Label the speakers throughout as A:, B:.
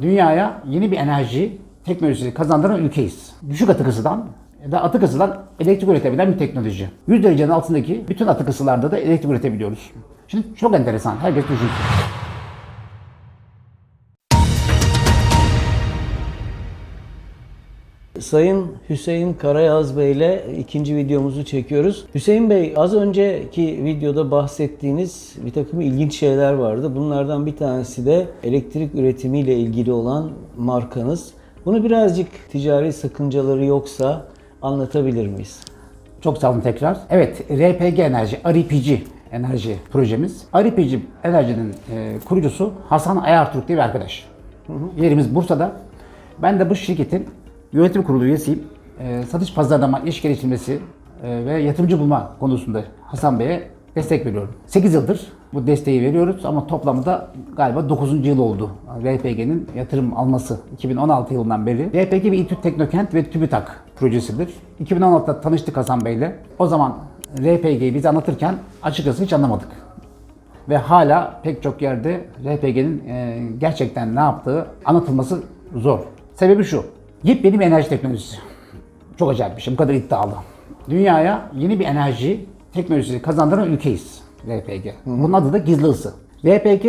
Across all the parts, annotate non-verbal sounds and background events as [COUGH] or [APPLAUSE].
A: dünyaya yeni bir enerji teknolojisi kazandıran ülkeyiz. Düşük atık ısıdan ve atık ısıdan elektrik üretebilen bir teknoloji. 100 derecenin altındaki bütün atık ısılarda da elektrik üretebiliyoruz. Şimdi çok enteresan. Herkes düşünsün.
B: Sayın Hüseyin Karayaz Bey ile ikinci videomuzu çekiyoruz. Hüseyin Bey az önceki videoda bahsettiğiniz bir takım ilginç şeyler vardı. Bunlardan bir tanesi de elektrik üretimiyle ilgili olan markanız. Bunu birazcık ticari sakıncaları yoksa anlatabilir miyiz?
A: Çok sağ olun tekrar. Evet, RPG Enerji, RPG Enerji projemiz. RPG Enerji'nin e, kurucusu Hasan Ayartürk diye bir arkadaş. Yerimiz Bursa'da. Ben de bu şirketin yönetim kurulu üyesiyim. E, satış pazarlama, iş geliştirmesi e, ve yatırımcı bulma konusunda Hasan Bey'e destek veriyorum. 8 yıldır bu desteği veriyoruz ama toplamda galiba 9. yıl oldu RPG'nin yatırım alması 2016 yılından beri. RPG bir İTÜ Teknokent ve TÜBİTAK projesidir. 2016'da tanıştık Hasan Bey'le. O zaman RPG'yi bize anlatırken açıkçası hiç anlamadık. Ve hala pek çok yerde RPG'nin e, gerçekten ne yaptığı anlatılması zor. Sebebi şu. Yepyeni bir enerji teknolojisi. Çok acayip bir şey. Bu kadar iddialı. Dünyaya yeni bir enerji teknolojisi kazandıran ülkeyiz. RPG. Bunun adı da gizli ısı. RPG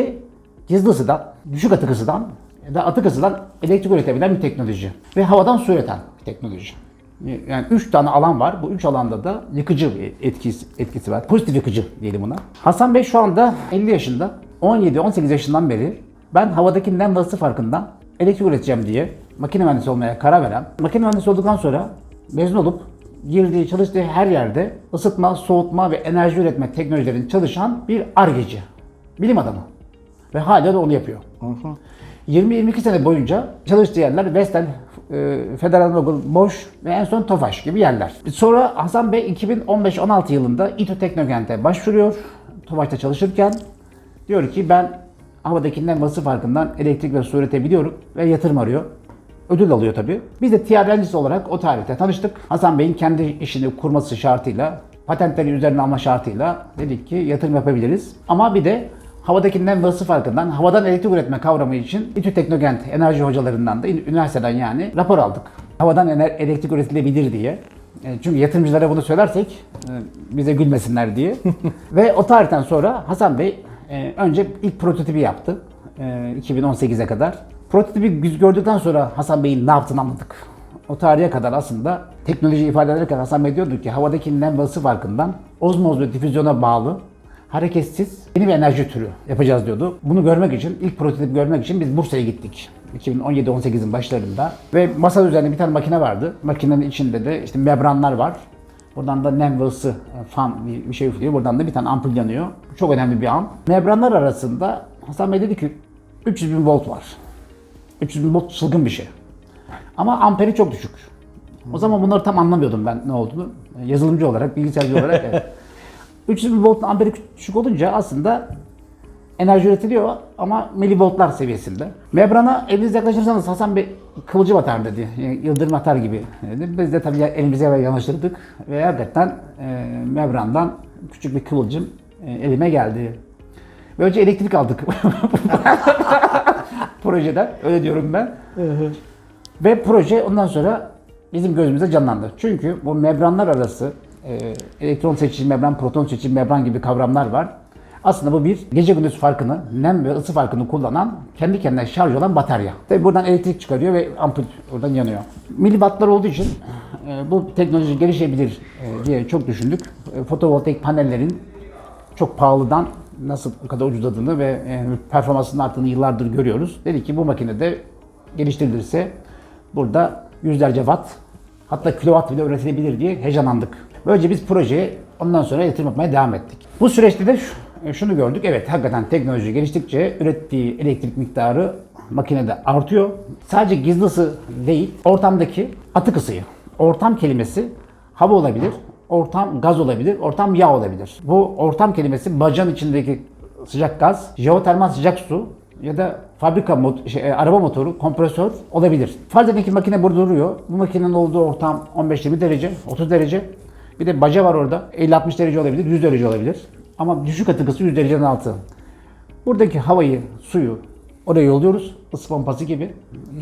A: gizli ısıdan, düşük atık ısıdan ya da atık ısıdan elektrik üretebilen bir teknoloji. Ve havadan su üreten bir teknoloji. Yani 3 tane alan var. Bu 3 alanda da yıkıcı bir etkisi, etkisi var. Pozitif yıkıcı diyelim buna. Hasan Bey şu anda 50 yaşında. 17-18 yaşından beri ben havadaki nem ısı farkından elektrik üreteceğim diye makine mühendisi olmaya karar veren, makine mühendisi olduktan sonra mezun olup girdiği, çalıştığı her yerde ısıtma, soğutma ve enerji üretme teknolojilerin çalışan bir argeci. Bilim adamı. Ve hala da onu yapıyor. 20-22 sene boyunca çalıştığı yerler Vestel, e, Federal Mogul, Bosch ve en son Tofaş gibi yerler. Sonra Hasan Bey 2015-16 yılında İTÜ Teknokent'e başvuruyor. Tofaş'ta çalışırken diyor ki ben havadaki nem bası farkından elektrik ve su üretebiliyorum ve yatırım arıyor. Ödül alıyor tabii. Biz de TR öğrencisi olarak o tarihte tanıştık. Hasan Bey'in kendi işini kurması şartıyla, patentleri üzerine alma şartıyla dedik ki yatırım yapabiliriz. Ama bir de havadaki nem ve ısı farkından havadan elektrik üretme kavramı için İTÜ Teknokent enerji hocalarından da üniversiteden yani rapor aldık. Havadan elektrik üretilebilir diye. E, Çünkü yatırımcılara bunu söylersek e, bize gülmesinler diye. [LAUGHS] ve o tarihten sonra Hasan Bey e, önce ilk prototipi yaptı. e, 2018'e kadar. Prototipi biz gördükten sonra Hasan Bey'in ne yaptığını anladık. O tarihe kadar aslında teknoloji ifade ederken Hasan Bey diyordu ki havadaki nem ve farkından ozmoz ve difüzyona bağlı hareketsiz yeni bir enerji türü yapacağız diyordu. Bunu görmek için, ilk prototipi görmek için biz Bursa'ya gittik. 2017-18'in başlarında. Ve masa üzerinde bir tane makine vardı. Makinenin içinde de işte membranlar var. Buradan da nem ve fan bir, şey üflüyor. Buradan da bir tane ampul yanıyor. Çok önemli bir an. Membranlar arasında Hasan Bey dedi ki 300 bin volt var. 300 bin volt çılgın bir şey. Ama amperi çok düşük. O zaman bunları tam anlamıyordum ben ne olduğunu. Yazılımcı olarak, bilgisayarcı olarak. evet. [LAUGHS] 300 bin volt amperi düşük olunca aslında enerji üretiliyor ama milivoltlar seviyesinde. Membrana elinize yaklaşırsanız Hasan Bey kıvılcım atar dedi. Yıldırım atar gibi dedi. Biz de tabii elimize yanaştırdık ve hakikaten e, membrandan küçük bir kıvılcım e, elime geldi. Böylece elektrik aldık [LAUGHS] projeden. Öyle diyorum ben. Ve proje ondan sonra bizim gözümüze canlandı. Çünkü bu membranlar arası e, elektron seçici membran, proton seçici membran gibi kavramlar var. Aslında bu bir gece gündüz farkını, nem ve ısı farkını kullanan, kendi kendine şarj olan batarya. Tabii buradan elektrik çıkarıyor ve ampul oradan yanıyor. Miliwattlar olduğu için e, bu teknoloji gelişebilir e, diye çok düşündük. E, fotovoltaik panellerin çok pahalıdan nasıl bu kadar ucuzladığını ve e, performansının arttığını yıllardır görüyoruz. Dedik ki bu makinede geliştirilirse burada yüzlerce watt hatta kilowatt bile üretilebilir diye heyecanlandık. Böylece biz projeye ondan sonra yatırım yapmaya devam ettik. Bu süreçte de şu- şunu gördük. Evet hakikaten teknoloji geliştikçe ürettiği elektrik miktarı makinede artıyor. Sadece gizli ısı değil, ortamdaki atık ısıyı. Ortam kelimesi hava olabilir, ortam gaz olabilir, ortam yağ olabilir. Bu ortam kelimesi bacanın içindeki sıcak gaz, jeotermal sıcak su ya da fabrika mot- şey, e, araba motoru, kompresör olabilir. Farz edin ki makine burada duruyor. Bu makinenin olduğu ortam 15-20 derece, 30 derece. Bir de baca var orada. 50-60 derece olabilir, 100 derece olabilir. Ama düşük atık ısı 100 derecenin altı. Buradaki havayı, suyu Oraya yolluyoruz. Isı pompası gibi.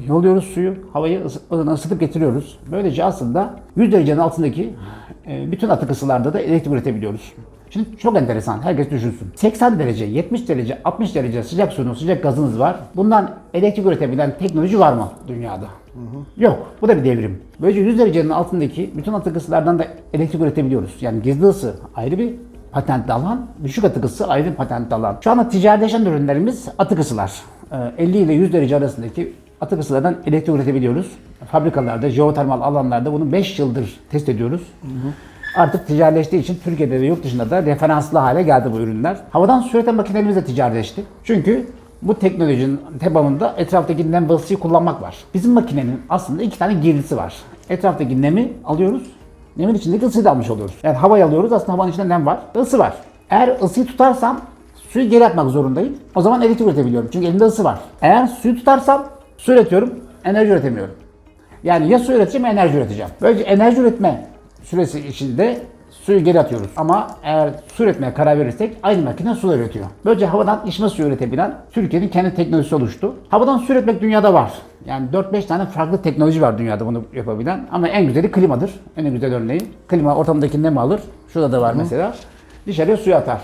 A: Yolluyoruz suyu. Havayı ısı- ısıtıp getiriyoruz. Böylece aslında 100 derecenin altındaki bütün atık ısılarda da elektrik üretebiliyoruz. Şimdi çok enteresan. Herkes düşünsün. 80 derece, 70 derece, 60 derece sıcak suyunuz, sıcak gazınız var. Bundan elektrik üretebilen teknoloji var mı dünyada? Yok. Bu da bir devrim. Böylece 100 derecenin altındaki bütün atık ısılardan da elektrik üretebiliyoruz. Yani gizli ısı ayrı bir patentli alan, düşük atık ısı ayrı bir patentli alan. Şu anda ticaretleşen ürünlerimiz atık ısılar. Ee, 50 ile 100 derece arasındaki atık ısılardan elektrik üretebiliyoruz. Fabrikalarda, jeotermal alanlarda bunu 5 yıldır test ediyoruz. Artık ticaretleştiği için Türkiye'de ve yurt dışında da referanslı hale geldi bu ürünler. Havadan su üreten makinelerimiz de ticaretleşti. Çünkü bu teknolojinin tebanında etraftaki nem ve ısıyı kullanmak var. Bizim makinenin aslında iki tane girdisi var. Etraftaki nemi alıyoruz, nemin içindeki ısıyı da almış oluyoruz. Yani havayı alıyoruz, aslında havanın içinde nem var, ısı var. Eğer ısıyı tutarsam suyu geri atmak zorundayım. O zaman elektrik üretebiliyorum. Çünkü elimde ısı var. Eğer suyu tutarsam su üretiyorum, enerji üretemiyorum. Yani ya su üreteceğim enerji üreteceğim. Böylece enerji üretme süresi içinde suyu geri atıyoruz. Ama eğer su üretmeye karar verirsek aynı makine su üretiyor. Böylece havadan içme suyu üretebilen Türkiye'nin kendi teknolojisi oluştu. Havadan su üretmek dünyada var. Yani 4-5 tane farklı teknoloji var dünyada bunu yapabilen. Ama en güzeli klimadır. En güzel örneği. Klima ortamdaki nemi alır. Şurada da var mesela. Dışarıya suyu atar.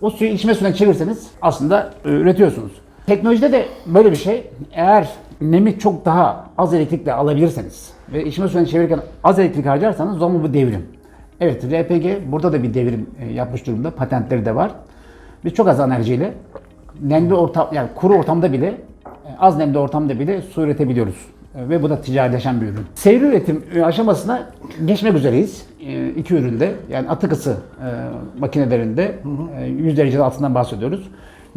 A: O suyu içme suyuna çevirseniz aslında e, üretiyorsunuz. Teknolojide de böyle bir şey. Eğer nemi çok daha az elektrikle alabilirseniz ve içme suyuna çevirirken az elektrik harcarsanız o zaman bu devrim. Evet RPG burada da bir devrim e, yapmış durumda. Patentleri de var. Biz çok az enerjiyle nemli ortam yani kuru ortamda bile e, az nemli ortamda bile su üretebiliyoruz. E, Ve bu da ticaretleşen bir ürün. Seri üretim aşamasına geçmek üzereyiz. E, iki üründe yani atık ısı e, makinelerinde e, 100 derecenin altından bahsediyoruz.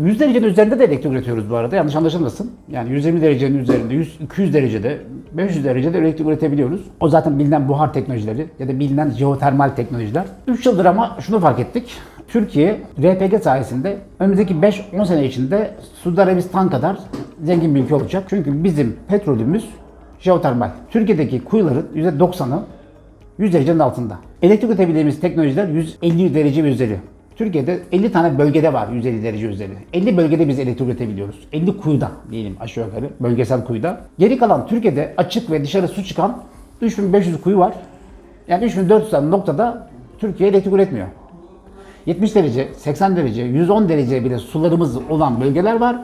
A: 100 derecenin üzerinde de elektrik üretiyoruz bu arada. Yanlış anlaşılmasın. Yani 120 derecenin üzerinde, 100, 200 derecede, 500 derecede elektrik üretebiliyoruz. O zaten bilinen buhar teknolojileri ya da bilinen jeotermal teknolojiler. 3 yıldır ama şunu fark ettik. Türkiye RPG sayesinde önümüzdeki 5-10 sene içinde Suudi Arabistan kadar zengin bir ülke olacak. Çünkü bizim petrolümüz jeotermal. Türkiye'deki kuyuların %90'ı 100 derecenin altında. Elektrik üretebildiğimiz teknolojiler 150 derece ve üzeri. Türkiye'de 50 tane bölgede var 150 derece üzeri. 50 bölgede biz elektrik üretebiliyoruz. 50 kuyuda diyelim aşağı yukarı bölgesel kuyuda. Geri kalan Türkiye'de açık ve dışarı su çıkan 3500 kuyu var. Yani 3400 tane noktada Türkiye elektrik üretmiyor. 70 derece, 80 derece, 110 derece bile sularımız olan bölgeler var.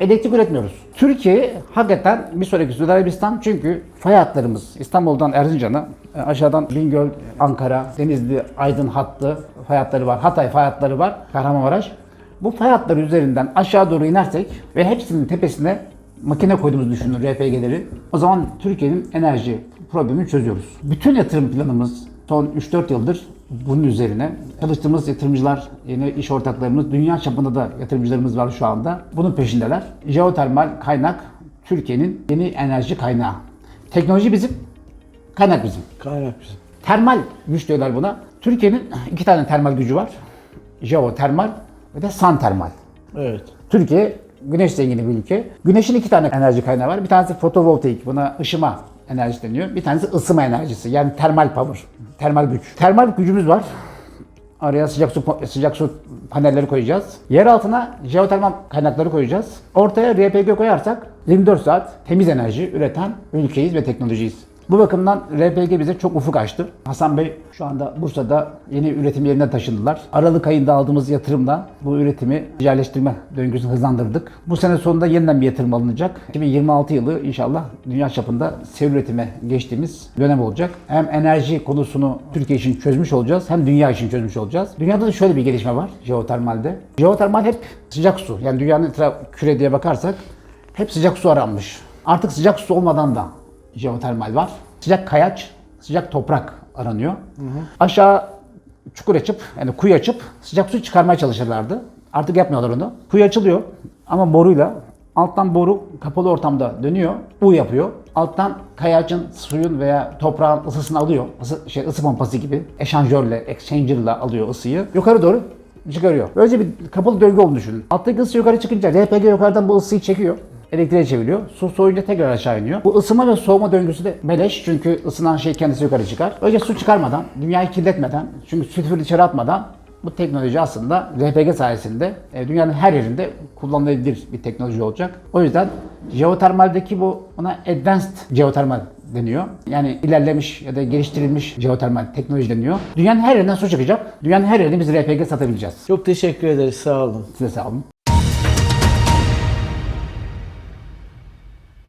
A: Elektrik üretmiyoruz. Türkiye hakikaten bir sonraki Suudi Arabistan çünkü fay hatlarımız İstanbul'dan Erzincan'a, aşağıdan Bingöl, Ankara, Denizli, Aydın hattı fay hatları var. Hatay fay hatları var, Kahramanmaraş. Bu fay hatları üzerinden aşağı doğru inersek ve hepsinin tepesine makine koyduğumuzu düşünün RPG'leri. O zaman Türkiye'nin enerji problemini çözüyoruz. Bütün yatırım planımız son 3-4 yıldır bunun üzerine. Çalıştığımız yatırımcılar, yeni iş ortaklarımız, dünya çapında da yatırımcılarımız var şu anda. Bunun peşindeler. Jeotermal kaynak Türkiye'nin yeni enerji kaynağı. Teknoloji bizim, kaynak bizim.
B: Kaynak bizim.
A: Termal güç diyorlar buna. Türkiye'nin iki tane termal gücü var. Jeotermal ve de santermal.
B: Evet.
A: Türkiye güneş zengini bir ülke. Güneşin iki tane enerji kaynağı var. Bir tanesi fotovoltaik, buna ışıma enerji deniyor. Bir tanesi ısıma enerjisi yani termal power, termal güç. Termal gücümüz var. Araya sıcak su sıcak su panelleri koyacağız. Yer altına jeotermal kaynakları koyacağız. Ortaya RPG koyarsak 24 saat temiz enerji üreten ülkeyiz ve teknolojiyiz. Bu bakımdan RPG bize çok ufuk açtı. Hasan Bey şu anda Bursa'da yeni üretim yerine taşındılar. Aralık ayında aldığımız yatırımla bu üretimi ticaretleştirme döngüsünü hızlandırdık. Bu sene sonunda yeniden bir yatırım alınacak. 2026 yılı inşallah dünya çapında seri üretime geçtiğimiz dönem olacak. Hem enerji konusunu Türkiye için çözmüş olacağız hem dünya için çözmüş olacağız. Dünyada da şöyle bir gelişme var jeotermalde. Jeotermal hep sıcak su. Yani dünyanın etrafı küre diye bakarsak hep sıcak su aranmış. Artık sıcak su olmadan da jeotermal var. Sıcak kayaç, sıcak toprak aranıyor. Aşağı çukur açıp, yani kuyu açıp sıcak su çıkarmaya çalışırlardı. Artık yapmıyorlar onu. Kuyu açılıyor ama boruyla. Alttan boru kapalı ortamda dönüyor, U yapıyor. Alttan kayacın suyun veya toprağın ısısını alıyor. Isı, şey, ısı pompası gibi. Eşanjörle, exchanger'la alıyor ısıyı. Yukarı doğru çıkarıyor. Böylece bir kapalı döngü olduğunu düşünün. Alttaki ısı yukarı çıkınca RPG yukarıdan bu ısıyı çekiyor elektriğe çeviriyor. Su soğuyunca tekrar aşağı iniyor. Bu ısınma ve soğuma döngüsü de beleş çünkü ısınan şey kendisi yukarı çıkar. Önce su çıkarmadan, dünyayı kirletmeden, çünkü sülfür içeri atmadan Bu teknoloji aslında RPG sayesinde e, dünyanın her yerinde kullanılabilir bir teknoloji olacak. O yüzden jeotermaldeki bu ona advanced geotermal deniyor. Yani ilerlemiş ya da geliştirilmiş jeotermal teknoloji deniyor. Dünyanın her yerinden su çıkacak. Dünyanın her yerinde biz RPG satabileceğiz.
B: Çok teşekkür ederiz. Sağ olun.
A: Size sağ olun.